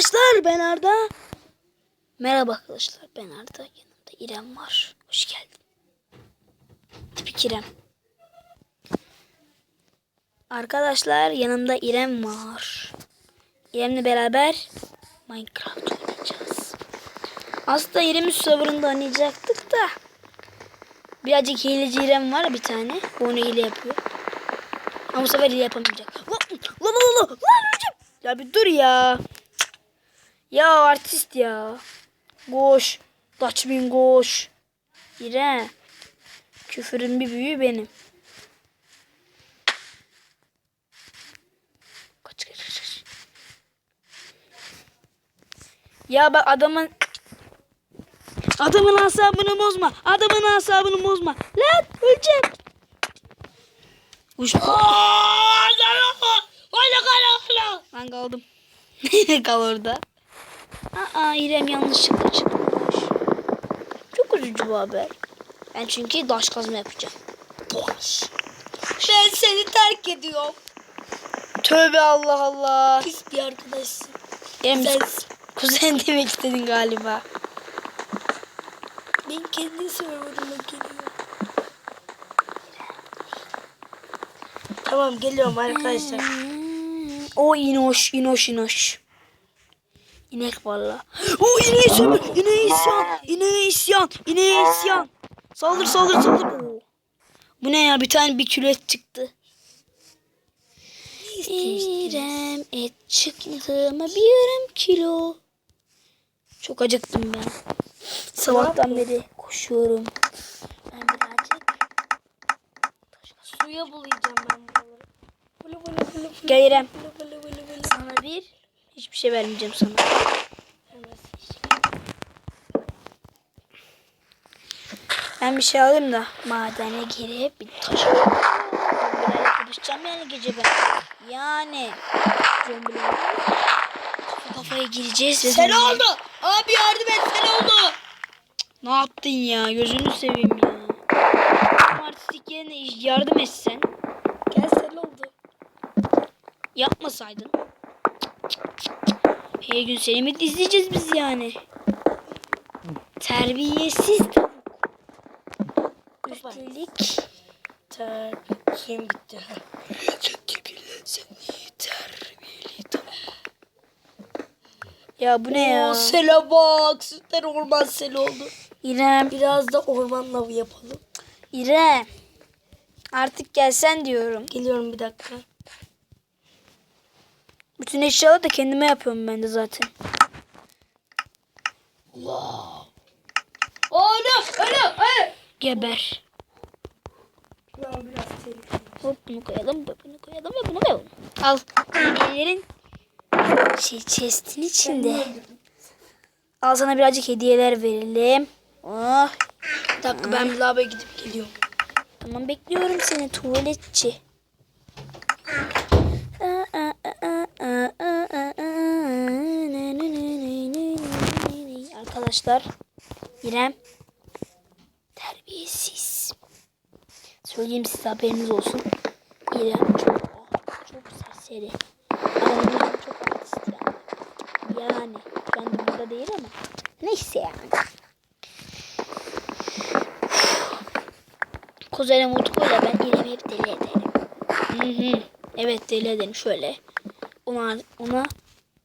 arkadaşlar ben Arda. Merhaba arkadaşlar ben Arda. Yanımda İrem var. Hoş geldin. Tipik İrem. Arkadaşlar yanımda İrem var. İrem'le beraber Minecraft oynayacağız. Aslında İrem'in serverında oynayacaktık da. Birazcık hileci İrem var bir tane. Onu hile yapıyor. Ama bu sefer hile yapamayacak. Ya bir dur ya. Ya artist ya. Koş. Kaçmayın koş. İrem. Küfürün bir büyüğü benim. Kaç kaç. Ya bak adamın Adamın asabını bozma. Adamın asabını bozma. Lan öleceğim. Uç. Ben kaldım. Kal orada. Aa İrem yanlışlıkla çıkmış. Çok üzücü bu haber. Ben çünkü daş kazma yapacağım. Daş. Ben seni terk ediyorum. Tövbe Allah Allah. Pis bir arkadaşsın. İrem Sen, kuzen demek istedin galiba. ben kendi serverıma geliyorum. Tamam geliyorum arkadaşlar. Hmm, O inoş, inoş, inoş. İnek valla. O ineği sömür. İneği isyan. İneği isyan. İneği isyan. Saldır saldır saldır. Oo. Bu ne ya bir tane bir kilo et çıktı. İrem et çıktı ama bir yarım kilo. Çok acıktım ben. Sabahtan beri koşuyorum. Ben birazcık Suya bulayacağım ben buraları. Gel İrem. Sana bir hiçbir şey vermeyeceğim sana. Ben bir şey alayım da madene girip bir taş kapışacağım yani gece ben. Yani zombilerle kafa kafaya gireceğiz ve Sen zombiler- oldu. Abi yardım et sen oldu. Ne yaptın ya? Gözünü seveyim ya. Artistik yerine yardım etsen Gel sen oldu. yapmasaydın. Her gün seni mi izleyeceğiz biz yani? Terbiyesiz tavuk. Üstelik Ter. Kim bitti? ya bu ne ya? Oo, sele bak. Süper orman seli oldu. İrem, Biraz da orman lavı yapalım. İrem. Artık gelsen diyorum. Geliyorum bir dakika. Bütün eşyaları da kendime yapıyorum ben de zaten. Oğlum, oğlum, oğlum. Geber. Biraz tehlikeli. Hop bunu koyalım, bunu koyalım ve bunu koyalım. Al. Hediyelerin şey chest'in içinde. Al sana birazcık hediyeler verelim. Oh. Bir dakika ben bir lavaboya gidip geliyorum. Tamam bekliyorum seni tuvaletçi. Arkadaşlar İrem terbiyesiz. Söyleyeyim size haberiniz olsun. İrem çok çok serseri. Yüzden çok artist yani. Yani şu burada değil ama neyse yani. Kuzenim Utku'yla ben İrem'i hep deli ederim. Hı hı. Evet deli ederim şöyle. Ona, ona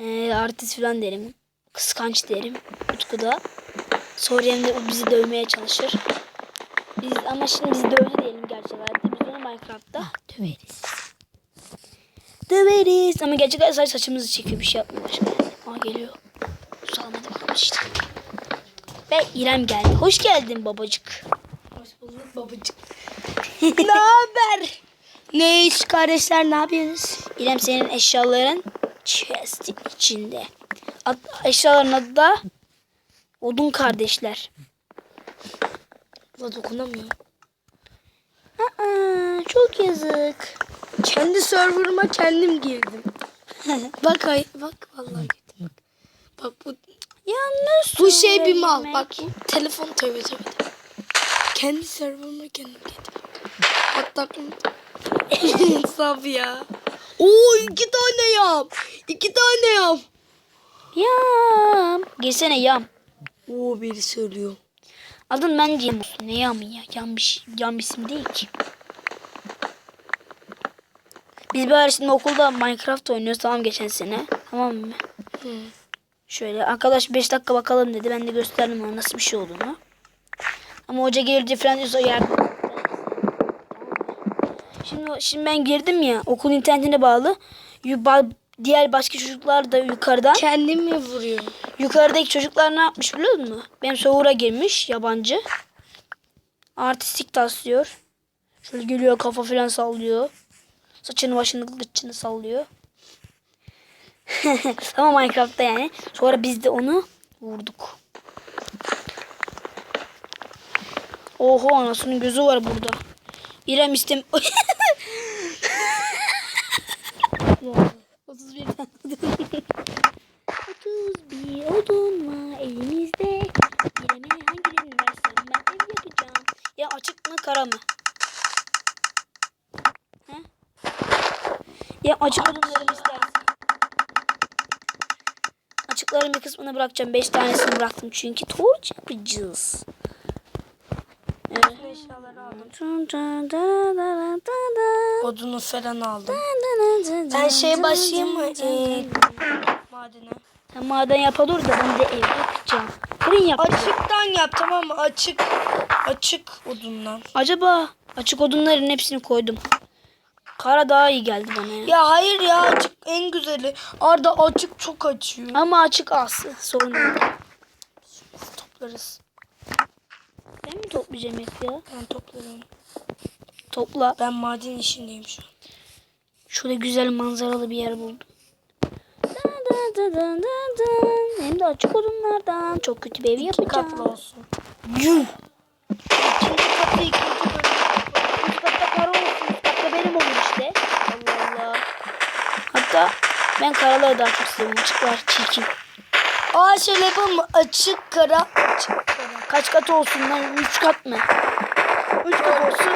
e, artist falan derim. Kıskanç derim. Utku da. Sonra de o bizi dövmeye çalışır. Biz, ama şimdi biz dövdü diyelim gerçek hayatta. Biz onu Minecraft'ta döveriz. Döveriz. Ama gerçek hayatta sadece saçımızı çekiyor. Bir şey yapmıyor. Aa geliyor. Salmadı bakalım işte. Ve İrem geldi. Hoş geldin babacık. Hoş bulduk babacık. ne haber? Ne iş kardeşler ne yapıyorsunuz? İrem senin eşyaların chest'in içinde. Ad, eşyaların adı da Odun kardeşler. La dokunamıyorum. Aa, çok yazık. Kendi serverıma kendim girdim. bak ay bak vallahi girdim. Bak, bak bu Yanlış. bu şey bir mal. söylemek. Bak bu telefon tövbe. tövbe. Kendi serverıma kendim girdim. Hatta insaf ya. Oo iki tane yap. İki tane yap. Girsene yam. Oo biri söylüyor. Adın bence yam olsun. Ne yamı ya? Yam bir, şey- yam isim değil ki. Biz böyle şimdi okulda Minecraft oynuyoruz tamam geçen sene. Tamam mı? Şöyle arkadaş 5 dakika bakalım dedi. Ben de gösterdim ona nasıl bir şey olduğunu. Ama hoca gelince falan diyorsa yardım. Şimdi, şimdi ben girdim ya okul internetine bağlı. Diğer başka çocuklar da yukarıdan. Kendim mi vuruyorum? Yukarıdaki çocuklar ne yapmış biliyor musun? Benim server'a girmiş yabancı. Artistik taslıyor. Şöyle geliyor kafa falan sallıyor. Saçını başını kılıçını sallıyor. Ama Minecraft'ta yani. Sonra biz de onu vurduk. Oho anasının gözü var burada. İrem istem... 31 tane odun. 31 odun var elimizde. İrem'e hangilerini versem ben ev yapacağım. Ya açık mı kara mı? He? Ya açık odunlarımı istersin. Açıkların bir kısmını bırakacağım. 5 tanesini bıraktım çünkü torç yapacağız. Evet. Odunu falan aldım. Ben şeye başlayayım mı? Ee. Sen maden yapa dur da ben de ev yapacağım. Fırın yapacağım. Açıktan yap tamam mı? Açık. Açık odundan. Acaba açık odunların hepsini koydum. Kara daha iyi geldi bana ya. Ya hayır ya açık en güzeli. Arda açık çok açıyor. Ama açık az. Sorun yok. Toplarız. Ben mi toplayacağım hep ya? Ben toplarım. Topla. Ben maden işindeyim şu an. Şurada güzel manzaralı bir yer buldum. Hem de açık odunlardan. Çok kötü bir ev İki yapacağım. katlı olsun. Yuh. İkinci katı ikinci bölüm. Üst katta kara olsun. Üst katta benim olur işte. Allah Allah. Hatta ben karaları daha çok seviyorum. Açıklar çirkin. Aa şöyle yapalım mı? Açık kara. Açık kara. Kaç kat olsun lan? Üç kat mı? Üç kat olsun.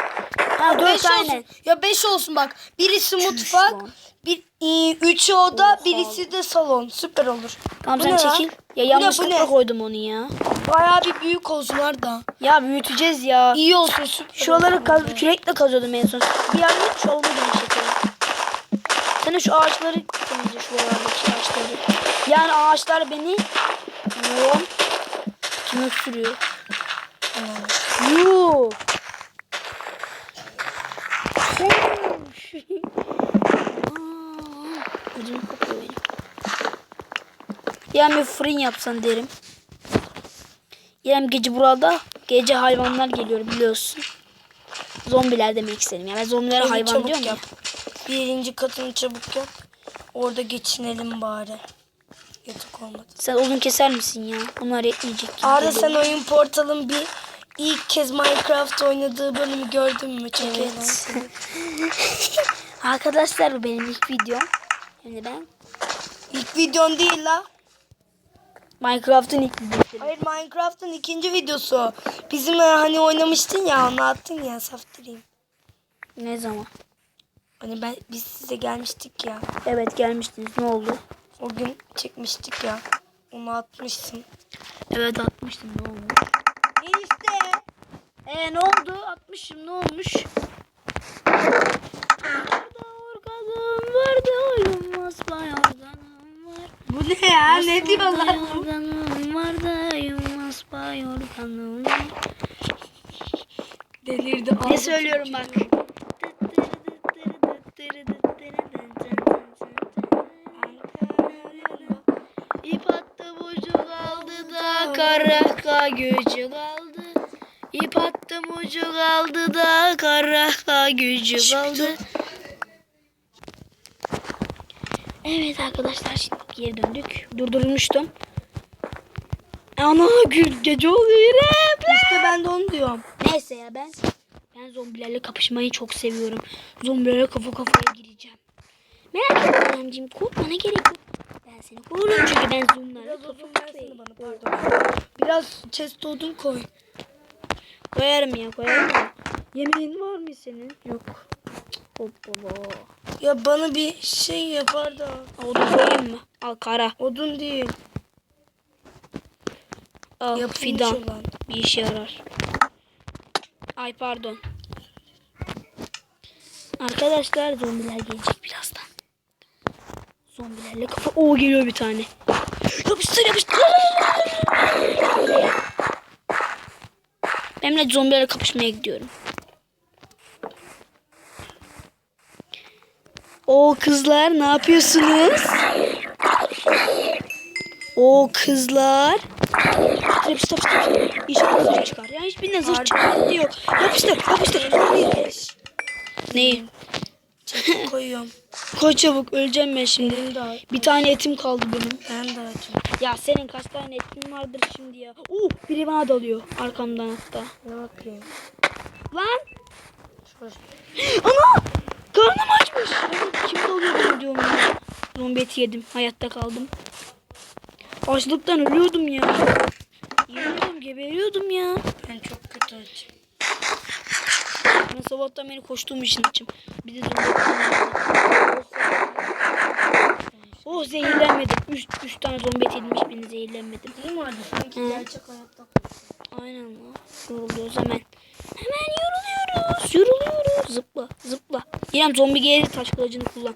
Ha dört Beş tane. olsun. Ya beş olsun bak. Birisi mutfak. lan. Bir, e, üçü oda, birisi de salon. Süper olur. Tamam Bu sen ne lan? çekil. Ya bu yanlışlıkla ne? koydum onu ya. Bayağı bir büyük olsun Arda. Ya büyüteceğiz ya. İyi olsun süper. Şuraları kaz kürekle kazıyordum en son. Bir yandan şu olmadı bir şekilde. Sen de şu ağaçları temizle şuralardaki ağaçları. Yani ağaçlar beni Yoğun. Kim öksürüyor? Yuh. Aa, Ödüm kopuyor benim. Yani bir fırın yapsan derim. İrem gece burada gece hayvanlar geliyor biliyorsun. Zombiler demek istedim. Yani ben zombilere Evi hayvan diyorum ya. Birinci katını çabuk yap. Orada geçinelim bari. Yatık olmadı. Sen uzun keser misin ya? Bunlar yetmeyecek. Arda sen oyun portalın bir ilk kez Minecraft oynadığı bölümü gördün mü? Çok Evet. Arkadaşlar bu benim ilk videom. Şimdi ben İlk videon değil la. Minecraft'ın ilk videosu. Hayır Minecraft'ın ikinci videosu. Bizim e, hani oynamıştın ya anlattın ya saftireyim. Ne zaman? Hani ben biz size gelmiştik ya. Evet gelmiştiniz. Ne oldu? O gün çekmiştik ya. Onu atmışsın. Evet atmıştım. Ne oldu? İşte. Ee ne oldu? Atmışım. Ne olmuş? Orada organım vardı uyumaz bayorganım var. Bu ne diyorlar? Organım vardı uyumaz bayorganım var. Delirdi. Ne söylüyorum bak. İp attım ucu kaldı da karaka gücü kaldı. İp attım ucu kaldı da karaka gücü kaldı. Evet arkadaşlar şimdi geri döndük. Durdurmuştum. Ana gül gece oluyor. İrem. İşte ben de onu diyorum. Neyse ya ben ben zombilerle kapışmayı çok seviyorum. Zombilerle kafa kafaya gireceğim. Merak etme amcim korkmana gerek yok. Ben seni korurum çünkü ben zombilerle Biraz odun versene bana pardon. Biraz chest odun koy. Koyarım ya koyarım da. Yemeğin var mı senin? Yok. Hoppala. Ya bana bir şey yapar da. Odun koyayım mı? Al kara. Odun değil. Al Yapılmış fidan. olan. Bir işe yarar. Ay pardon. Arkadaşlar zombiler gelecek birazdan. Zombilerle kafa... Oo geliyor bir tane. Yapıştır yapıştır. Ben de zombilerle kapışmaya gidiyorum. O kızlar ne yapıyorsunuz? O kızlar. Yapıştır yapıştır. İnşallah zırh çıkar. Ya hiçbirinden zırh çıkar yok. Yapıştır yapıştır. Neyi? Koyuyorum. Koy çabuk öleceğim ben şimdi. Benim de. Bir tane etim kaldı benim. Ben de açayım. Ya senin kaç tane etin vardır şimdi ya. Uh biri bana dalıyor arkamdan hatta. Ne bakayım? Lan Şurası. ana karnım açmış. Kim dalıyor bana diyorum ya. Zombi eti yedim hayatta kaldım. Açlıktan ölüyordum ya. Yeniyordum geberiyordum ya. Ben çok kötü açım. Ben sabahtan beri koştuğum için açım. Bir de zombi yedim. Oh zehirlenmedim. Üç, üç tane zombi eti yedim hiçbirini zehirlenmedim. Değil mi abi? Sanki gerçek hayatta Aynen lan. Yoruluyoruz hemen. Hemen yoruluyoruz. Yoruluyoruz. Zıpla zıpla. İrem zombi geldi taş kılıcını kullan.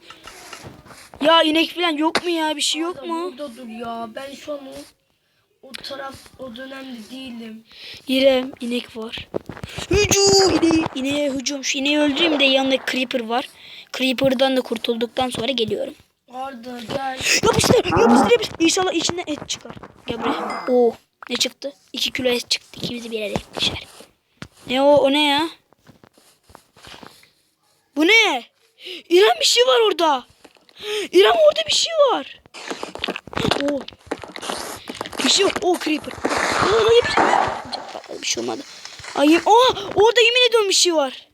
Ya inek falan yok mu ya? Bir şey yok Adam mu? Burada dur ya. Ben şu an o, o taraf o dönemde değilim. İrem inek var. Hücum ineğe, ineğe hücum. Şu ineği öldüreyim de yanında creeper var. Creeper'dan da kurtulduktan sonra geliyorum. Arda gel. Yapıştır yapıştır yapıştır. İnşallah içinden et çıkar. Gel buraya. Oo ne çıktı? 2 kilo et çıktı. İkimizi bir yere ikişer. Ne o? O ne ya? Bu ne? İrem bir şey var orada. İrem orada bir şey var. Oo. Bir şey yok. Oo creeper. Aa, yapıştır. Patladı, Bir şey olmadı. Ay, aa, orada yemin ediyorum bir şey var.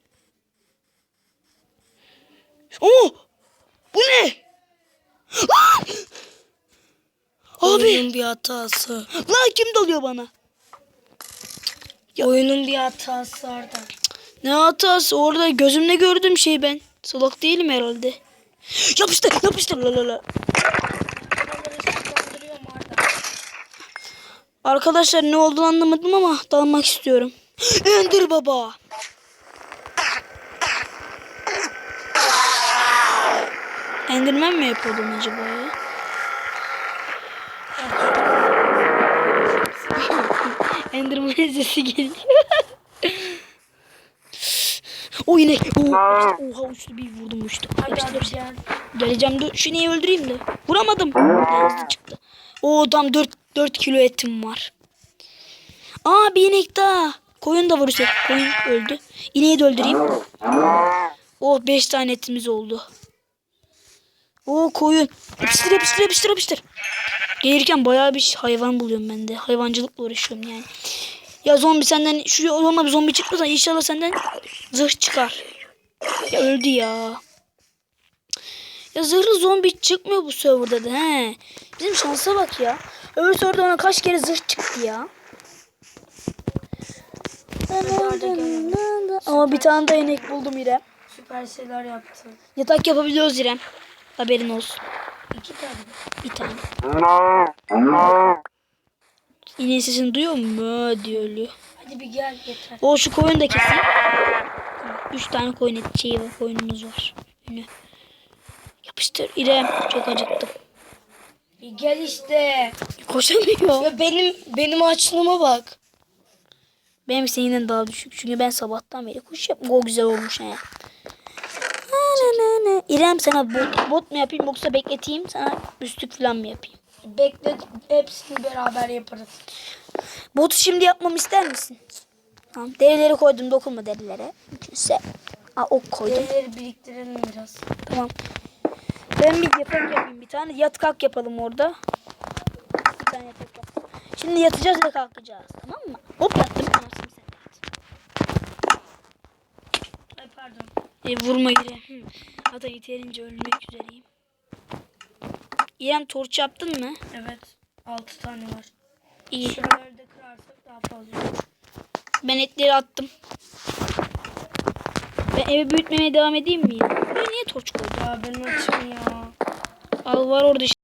Oo. Bu ne? Aa! Abi. Oyunun bir hatası. Lan kim dalıyor bana? Oyunun bir hatası Arda. Ne hatası orada gözümle gördüğüm şey ben. Salak değilim herhalde. Yapıştır yapıştır la la la. Arkadaşlar ne olduğunu anlamadım ama dalmak istiyorum. Ender baba. Enderman mi yapıyordum acaba ya? Enderman sesi geliyor. O yine. Oha, oha uçtu bir vurdum uçtu. Hadi Yapıştır, hadi gel. Geleceğim dur. Şu neyi öldüreyim de. Vuramadım. Hızlı çıktı. O tam 4, 4 kilo etim var. Aa bir inek daha. Koyun da vurursak. Koyun öldü. İneği de öldüreyim. Oh 5 tane etimiz oldu. Oo koyun. Yapıştır yapıştır yapıştır yapıştır. Gelirken bayağı bir hayvan buluyorum ben de. Hayvancılıkla uğraşıyorum yani. Ya zombi senden şu olma bir zombi çıkmasa inşallah senden zırh çıkar. Ya öldü ya. Ya zırhlı zombi çıkmıyor bu serverda da he. Bizim şansa bak ya. Öbür serverda ona kaç kere zırh çıktı ya. Ama bir tane de inek buldum İrem. Süper şeyler yaptı. Yatak yapabiliyoruz İrem. Haberin olsun. İki tane. Bir tane. İneğin sesini duyuyor mu? Diyor ölüyor. Hadi bir gel yeter. O şu koyunu da keseyim. Üç tane koyun eti şeyi var. Koyunumuz var. Ünlü. Yapıştır İrem. Çok acıktım. Bir gel işte. Koşamıyor. Ya benim benim açlığıma bak. Benim seninle daha düşük. Çünkü ben sabahtan beri koşuyorum. O güzel olmuş he. İrem sana bot, bot mu yapayım yoksa bekleteyim sana üstlük falan mı yapayım? Bekle hepsini beraber yaparız. Botu şimdi yapmamı ister misin? Tamam. Derileri koydum. Dokunma derilere. Mümkünse. Aa, ok koydum. Derileri biriktirelim biraz. Tamam. Ben bir yatak yapayım bir tane. Yat kalk yapalım orada. Bir tane yatak yap. Şimdi yatacağız ve kalkacağız. Tamam mı? Hop yattım. Tamam, sen yat. Ay pardon. E, vurma İrem. Hatta yeterince ölmek üzereyim. İrem torç yaptın mı? Evet. Altı tane var. İyi. Şuraları da kırarsak daha fazla. Ben etleri attım. Ben evi büyütmeye devam edeyim mi ya? Buraya niye torç koydun? Ya benim açım ya. Al var orada işte.